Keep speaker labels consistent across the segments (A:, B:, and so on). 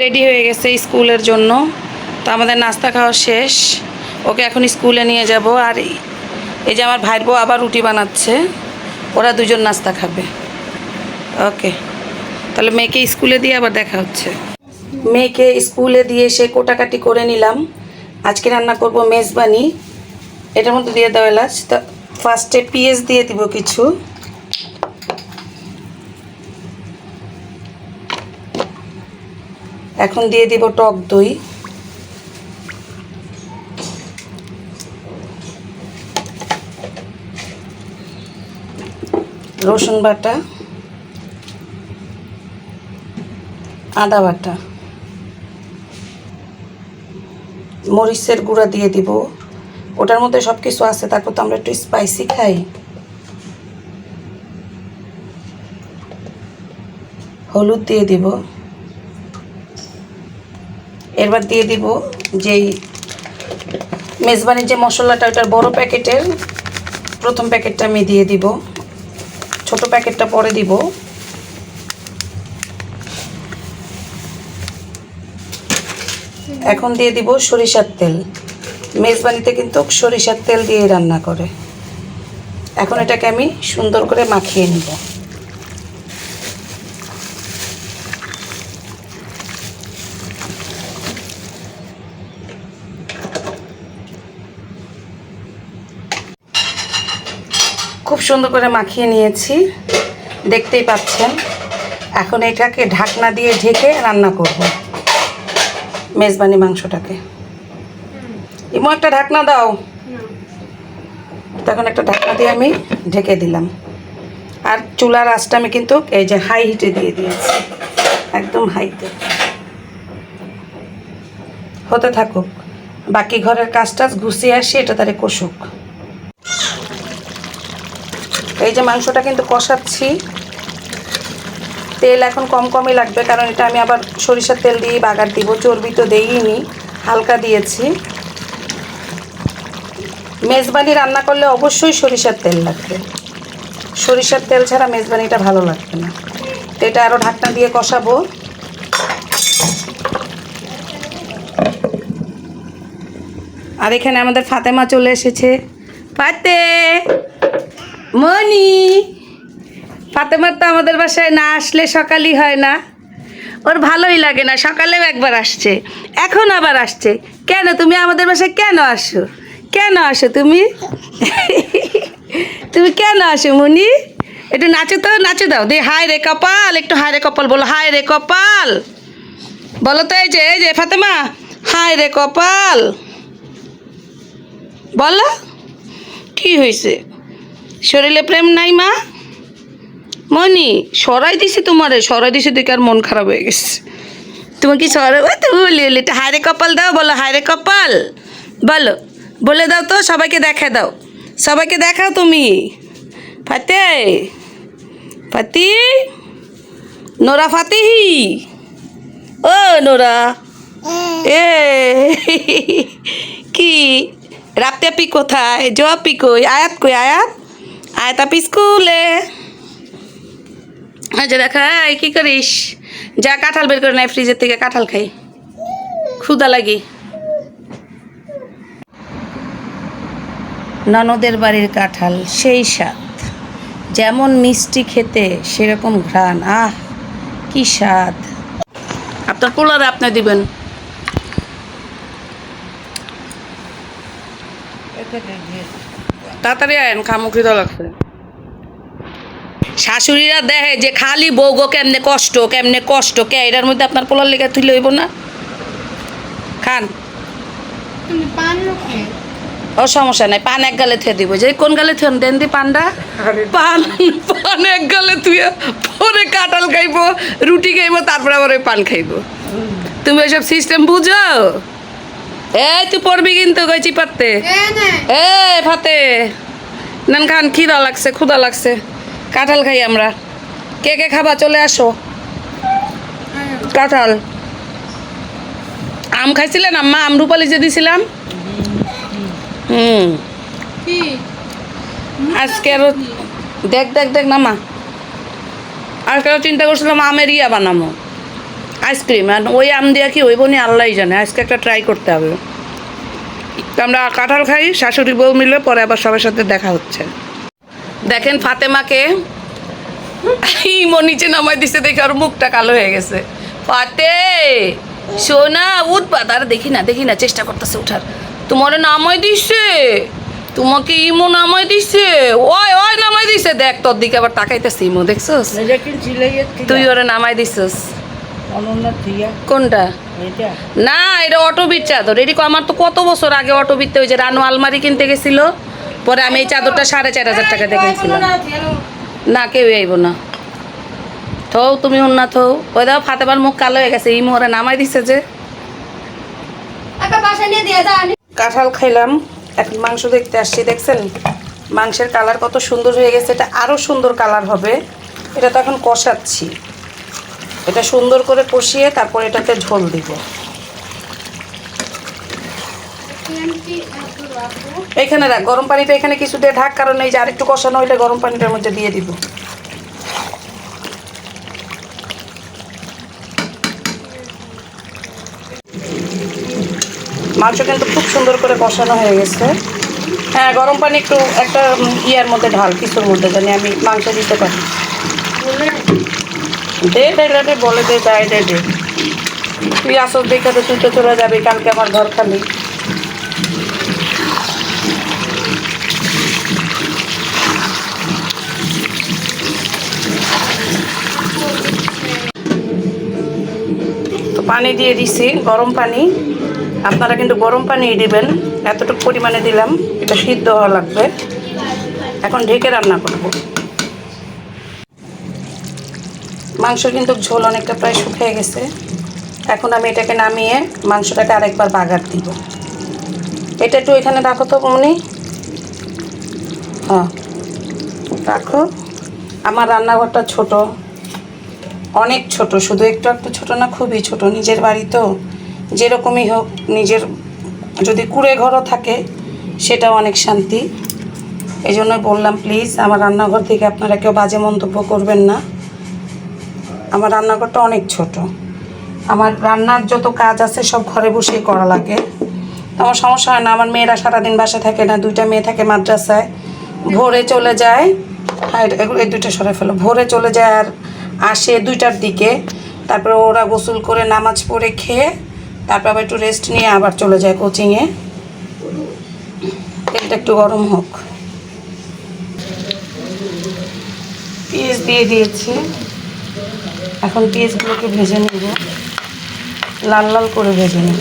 A: Ready হয়ে গেছে স্কুলের জন্য। তো আমাদের নাস্তা খাওয়া শেষ। ওকে এখন স্কুলে নিয়ে যাব। আর এই- যে আমার ভাইয়ের বউ আবার রুটি বানাচ্ছে। ওরা দুজন নাস্তা খাবে। ওকে। তাহলে মেয়েকে স্কুলে দিয়ে আবার দেখা হচ্ছে। মেয়েকে স্কুলে দিয়ে সে কোটাকাটি করে নিলাম। আজকে রান্না করব মেজবানি। এটার মধ্যে দিয়ে দেওয়া এলাচ। তা ফার্স্টে পিএস দিয়ে দিব কিছু। এখন দিয়ে দিব টক দই। রসুন বাটা। আদা বাটা। মরিচের গুঁড়া দিয়ে দিব। ওটার মধ্যে সব কিছু আছে, তারপর তো আমরা একটু স্পাইসি খাই। হলুদ দিয়ে দিব। এরবার দিয়ে দিব যেই মেজবানির যে মশলাটা ওটার বড় প্যাকেটের প্রথম প্যাকেটটা আমি দিয়ে দিব। ছোট প্যাকেটটা পরে দিব। এখন দিয়ে দিব সরিষার তেল। মেজবানিতে কিন্তু সরিষার তেল দিয়ে রান্না করে। এখন এটাকে আমি সুন্দর করে মাখিয়ে নিব। সুন্দর করে মাখিয়ে নিয়েছি। দেখতেই পাচ্ছেন, এখন এটাকে ঢাকনা দিয়ে ঢেকে রান্না করব। মেজবানি মাংসটাকে। ইমো, একটা ঢাকনা দাও। তখন একটা ঢাকনা দিয়ে আমি ঢেকে দিলাম। আর চুলার আঁচটা আমি কিন্তু এই যে হাই হিটে দিয়ে দিয়েছি। একদম হাইতে হতে থাকুক। বাকি ঘরের কাজ টাজ গুছিয়ে আসি, এটা তারে কষুক। এই যে মাংসটা কিন্তু কষাচ্ছি। তেল এখন কম কমই লাগবে, কারণ এটা আমি আবার সরিষার তেল দিয়েই বাগার দিব, চর্বি তো দেইনি, হালকা দিয়েছি। মেজবানি রান্না করলে অবশ্যই সরিষার তেল লাগবে। সরিষার তেল ছাড়া মেজবানিটা ভালো লাগবে না। তো এটা আরও ঢাকনা দিয়ে কষাবো। আর এখানে আমাদের ফাতেমা চলে এসেছে। ফাতে! মনি ফাতেমার তো আমাদের বাসায় না আসলে সকালই হয় না। ওর ভালোই লাগে না, সকালেও একবার আসছে, এখন আবার আসছে। কেন, তুমি আমাদের বাসায় কেন আসো? কেন আসো তুমি? তুমি কেন আসো মনি একটু নাচো তো, নাচো দাও। দিয়ে হায় রে কপাল, একটু হায় রে কপাল বলো, হায় রে কপাল। বলো তো এই যে এই যে ফাতেমা, হায় রে কপাল। বলো, কি হয়েছে শরীরে প্রেম নাই মা। মনি সরাই দিছি তোমারে সরাই দিছি দেখে আর মন খারাপ হয়ে গেছে। তুমি কি সরাই ওই তো বলি বলি হায়রে কপাল দাও বলো হায়রে কপাল। বলো বলে দাও তো সবাইকে দেখা দাও। সবাইকে দেখাও তুমি। ফাতে ফাতি নোরা ফাতিহি। ও নোরা। এ কি? রাপ্তে আপি কোথায়? জো আপি কই? আয়াত কই? আয়াত? আয়াত আপি স্কুলে। আচ্ছা দেখা, এই কি করিস? যা কাঁঠাল বের করে নাই ফ্রিজের থেকে, কাঁঠাল খাই। ক্ষুদা লাগি। ননদের বাড়ির কাঁঠাল, সেই স্বাদ। যেমন মিষ্টি খেতে, সেরকম ঘ্রাণ। আহ, কি স্বাদ। আপনার পোলারে আপনি দিবেন। তাড়াতাড়ি আয়েন খামুখি তো লাগছে। শাশুড়িরা দেখে যে খালি বউ গো কেমনে কষ্ট কেমনে কষ্ট কে এটার মধ্যে আপনার পোলার লেগে তুলে হইব না? খান।
B: তুমি পান রক্ষে
A: ও সমস্যা নাই পান এক গালে থুয়ে দিব। যে কোন গালে থুয়েন দেন দি পানটা? পান পান এক গালে থুয়ে পরে কাঁঠাল খাইবো রুটি খাইবো তারপরে আবার ওই পান খাইবো। তুমি ওইসব সিস্টেম বুঝো? এই তুই পড়বি কিন্তু গেছি পারতে।
B: এ
A: ফাতে। নান খান খিদা লাগছে ক্ষুদা লাগছে। কাঁঠাল খাই আমরা। কে কে খাবা চলে আসো। কাঁঠাল। আম খাইছিলেন আম্মা? আম রূপালি যে দিছিলাম? হুম। আজকে আরও দেখ দেখ দেখ না মা আজকে চিন্তা করছিলাম আমের ইয়া বানাবো আইসক্রিম আর ওই আম দিয়া কি ওই বোনই আল্লাহ জানে। আজকে একটা ট্রাই করতে হবে। তো আমরা কাঁঠাল খাই শাশুড়ি বউ মিলে পরে আবার সবার সাথে দেখা হচ্ছে। দেখেন ফাতেমাকে ইমো নিচে নামাই দিছে দেখে আর মুখটা কালো হয়ে গেছে। ফাতে সোনা উঠবা তারা দেখি না দেখি না চেষ্টা করতেছে উঠার। তোমার নামাই দিছে। তোমাকে ইমো নামাই দিছে। ওই ওই নামাই দিছে। দেখ তোর দিকে আবার তাকাইতেছে ইমো দেখছস? তুই ওরে নামাই দিছস। কোনটা? না এটা অটোবিট চাদর। এটি আমার তো কত বছর আগে অটোবিটতে ওই যে রানু আলমারি কিনতে গেছিল। পরে আমি এই চাদরটা সাড়ে চার হাজার টাকা দেখেছিলাম না কেউ আইব না। থৌ তুমি না থৌ ওই দাও ফাতেবার মুখ কালো হয়ে গেছে। এই মোহরে নামাই দিছে যে। কাঁঠাল খাইলাম। এখন মাংস দেখতে আসছি দেখছেন? মাংসের কালার কত সুন্দর হয়ে গেছে। এটা আরও সুন্দর কালার হবে। এটা তো এখন কষাচ্ছি। এটা সুন্দর করে কষিয়ে তারপর এটাতে ঝোল দিব। এখানে রাখ, গরম পানিটা এখানে কিছু দিয়ে ঢাক, কারণ এই যে আরেকটু কষানো হইলে গরম পানিটার মধ্যে দিয়ে দিব। মাংস কিন্তু খুব সুন্দর করে কষানো হয়ে গেছে। হ্যাঁ গরম পানি একটু একটা ইয়ার মধ্যে ঢাল, কিছুর মধ্যে, জানি আমি মাংস দিতে পারি। দে দে বলে দে দায় দে দে। তুই আসল দেখাতে তুই তো চলে যাবি, কালকে আমার ঘর খালি। তো পানি দিয়ে দিছি, গরম পানি। আপনারা কিন্তু গরম পানি দিবেন, এতটুকু পরিমাণে দিলাম, এটা সিদ্ধ হওয়া লাগবে। এখন ঢেকে রান্না করব। মাংস কিন্তু ঝোল অনেকটা প্রায় শুকিয়ে গেছে। এখন আমি এটাকে নামিয়ে মাংসটাকে আরেকবার বাগার দিব। এটা একটু এখানে রাখো তো মনি। হ্যাঁ রাখো। আমার রান্নাঘরটা ছোট। অনেক ছোট, শুধু একটু একটু ছোট না, খুবই ছোট। নিজের বাড়ি তো যেরকমই হোক, নিজের যদি কুড়ে ঘরও থাকে, সেটাও অনেক শান্তি। এই জন্য বললাম প্লিজ আমার রান্নাঘর থেকে আপনারা কেউ বাজে মন্তব্য করবেন না। আমার রান্নাঘরটা অনেক ছোট। আমার রান্নার যত কাজ আছে সব ঘরে বসেই করা লাগে। আমার সমস্যা হয় না, আমার মেয়েরা সারাদিন বাসা থাকে না, দুইটা মেয়ে থাকে মাদ্রাসায়। ভোরে চলে যায় এগুলো এই দুইটা সরে ফেলো। ভোরে চলে যায় আর আসে দুইটার দিকে। তারপরে ওরা গোসল করে নামাজ পড়ে খেয়ে, তারপর আবার একটু রেস্ট নিয়ে আবার চলে যায় কোচিংয়ে তেলটা একটু গরম হোক। পেঁয়াজ দিয়ে দিয়েছি। এখন পেঁয়াজগুলোকে ভেজে নেব। লাল লাল করে ভেজে নেব।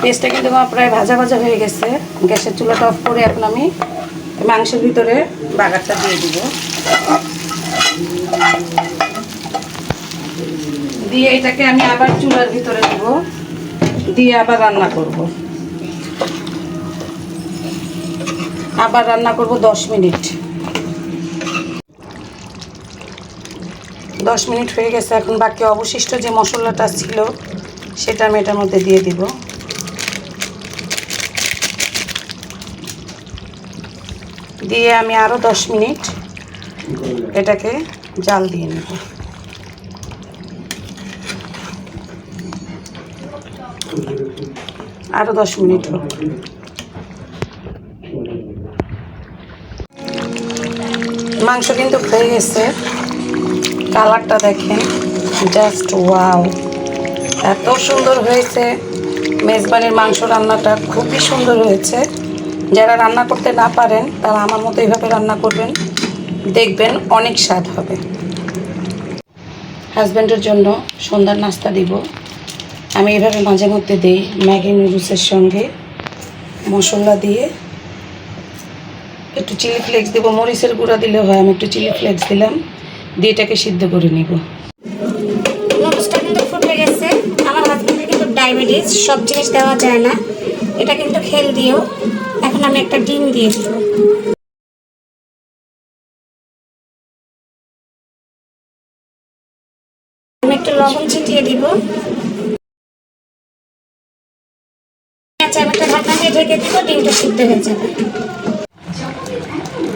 A: পেঁয়াজটা কিন্তু আমার প্রায় ভাজা ভাজা হয়ে গেছে। গ্যাসের চুলাটা অফ করে এখন আমি মাংসের ভিতরে বাগারটা দিয়ে দিব। দিয়ে এটাকে আমি আবার চুলার ভিতরে দিব। দিয়ে আবার রান্না করব। আবার রান্না করব দশ মিনিট। দশ মিনিট হয়ে গেছে, এখন বাকি অবশিষ্ট যে মশলাটা ছিল সেটা আমি এটার মধ্যে দিয়ে দিব। দিয়ে আমি আরও দশ মিনিট এটাকে জাল দিয়ে নেব। আরও দশ মিনিট হোক। মাংস কিন্তু হয়ে গেছে। কালারটা দেখেন জাস্ট ওয়াও এত সুন্দর হয়েছে। মেজবানির মাংস রান্নাটা খুবই সুন্দর হয়েছে। যারা রান্না করতে না পারেন, তারা আমার মতো এইভাবে রান্না করবেন। দেখবেন অনেক স্বাদ হবে। হাজব্যান্ডের জন্য সন্ধ্যার নাস্তা দিব। আমি এভাবে মাঝে মধ্যে দিই ম্যাগি নুডলসের সঙ্গে। মশলা দিয়ে একটু চিলি ফ্লেক্স দেবো, মরিচের গুঁড়া দিলে হয়, আমি একটু চিলি ফ্লেক্স দিলাম, দিয়ে এটাকে সিদ্ধ করে নিব।
C: ফুটে গেছে। আমার হাজবেন্ডের কিন্তু ডায়াবেটিস সব জিনিস দেওয়া যায় না। এটা কিন্তু খেল দিও এখন আমি একটা ডিম দিয়ে দিব। আমি একটু লবণ ছিটিয়ে দিব। আচ্ছা আমি একটা ঢাকনা দিয়ে ঢেকে দিব, ডিমটা সিদ্ধ হয়ে যাবে।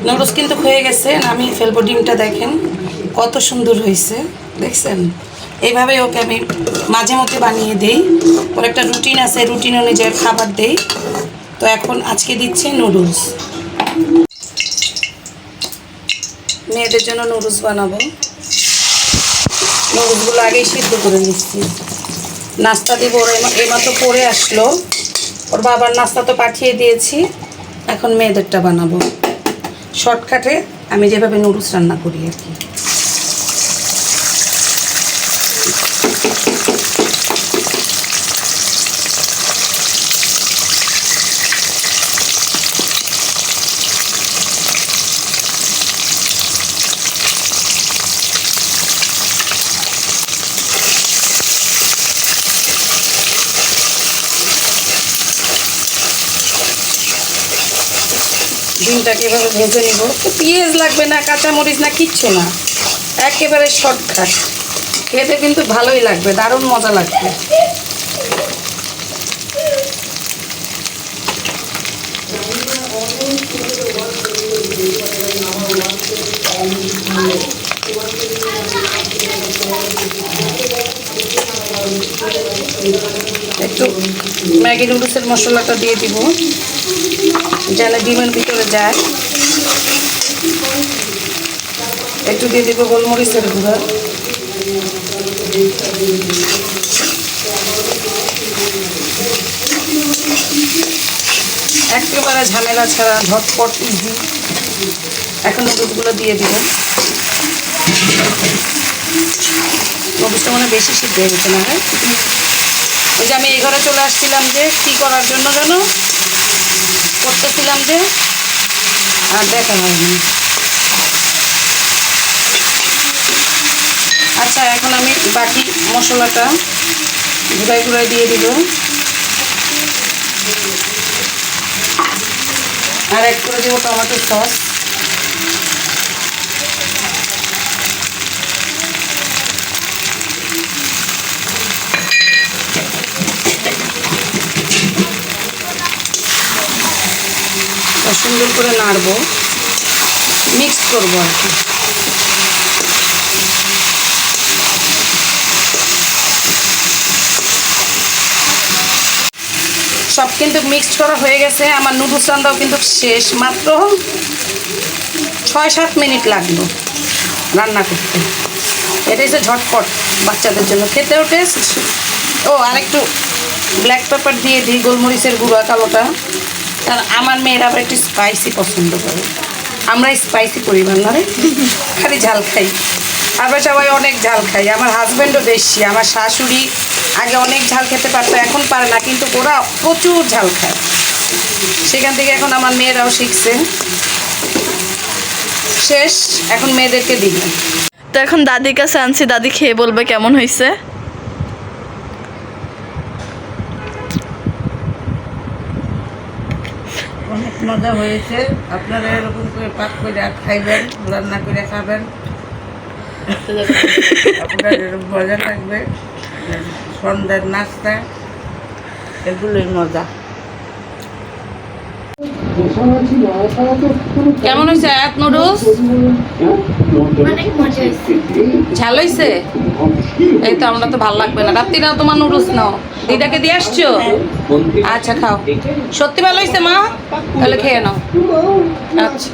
A: নুডলস কিন্তু হয়ে গেছে। আমি ফেলব ডিমটা, দেখেন কত সুন্দর হয়েছে, দেখছেন? এইভাবে ওকে আমি মাঝে মধ্যে বানিয়ে দেই। ওর একটা রুটিন আছে রুটিন অনুযায়ী খাবার দেই। তো এখন আজকে দিচ্ছি নুডলস। মেয়েদের জন্য নুডলস বানাবো। নুডলসগুলো আগেই সিদ্ধ করে নিচ্ছি। নাস্তা দিব, ওর এইমা- এইমাত্র পড়ে আসলো। ওর বাবার নাস্তা তো পাঠিয়ে দিয়েছি। এখন মেয়েদেরটা বানাবো। শর্টকাটে আমি যেভাবে নুডলস রান্না করি আর কি। ডিমটাকে এভাবে ভেজে নিব। পেঁয়াজ লাগবে না, কাঁচামরিচ না, কিচ্ছু না। একেবারে শর্টকাট খেতে কিন্তু ভালোই লাগবে, দারুণ মজা লাগবে। একটু ম্যাগি নুডলসের মশলাটা দিয়ে দিব। যেন ডিমের ভিতরে যায়। একটু দিয়ে দিব গোলমরিচের গুঁড়া। একেবারে ঝামেলা ছাড়া, ঝটপট ইজি এখন দুধগুলো দিয়ে দিব। নুডলসটা মানে বেশি সিদ্ধ হয়ে গেছে না হ্যাঁ? ওই যে আমি এই ঘরে চলে আসছিলাম যে, কী করার জন্য যেন করতেছিলাম যে, আর দেখা হয়নি। আচ্ছা এখন আমি বাকি মশলাটা গুঁড়াই গুঁড়াই দিয়ে দিব। আর এক করে দেবো টমেটো সস আর সুন্দর করে নাড়বো। মিক্স করব আর কি। সব কিন্তু মিক্সড করা হয়ে গেছে। আমার নুডলস রান্নাও কিন্তু শেষ। মাত্র ছয় সাত মিনিট লাগল রান্না করতে। এটা হচ্ছে ঝটপট বাচ্চাদের জন্য। খেতেও টেস্ট ও, আরেকটু ব্ল্যাক পেপার দিয়ে দিই, গোলমরিচের গুঁড়া, কালোটা। কারণ আমার মেয়েরা আবার একটু স্পাইসি পছন্দ করে। আমরা স্পাইসি পরিবার না রে? খালি ঝাল খাই। আমরা সবাই অনেক ঝাল খাই। আমার হাজব্যান্ডও বেশি আমার শাশুড়ি আগে অনেক ঝাল খেতে পারতো, এখন পারে না, কিন্তু ওরা প্রচুর ঝাল খায়। সেখান থেকে এখন আমার মেয়েরাও শিখছে। শেষ, এখন মেয়েদেরকে দিবে
D: তো এখন দাদির কাছে আনছি, দাদি খেয়ে বলবে কেমন হয়েছে
E: মজা হয়েছে। আপনারা এরকম করে পাক করে খাইবেন রান্না করে খাবেন। আপনার এরকম মজা থাকবে। সন্ধ্যার নাস্তা এগুলোই মজা।
A: কেমন হয়েছে আয়াত নুডলস? ঝাল হয়েছে? এই তো আমরা তো ভালো লাগবে না। রাত্রিরাও তোমার নুডলস নাও। দিদাকে দিয়ে আসছো? আচ্ছা খাও। সত্যি ভালো হয়েছে মা? তাহলে খেয়ে নাও। আচ্ছা।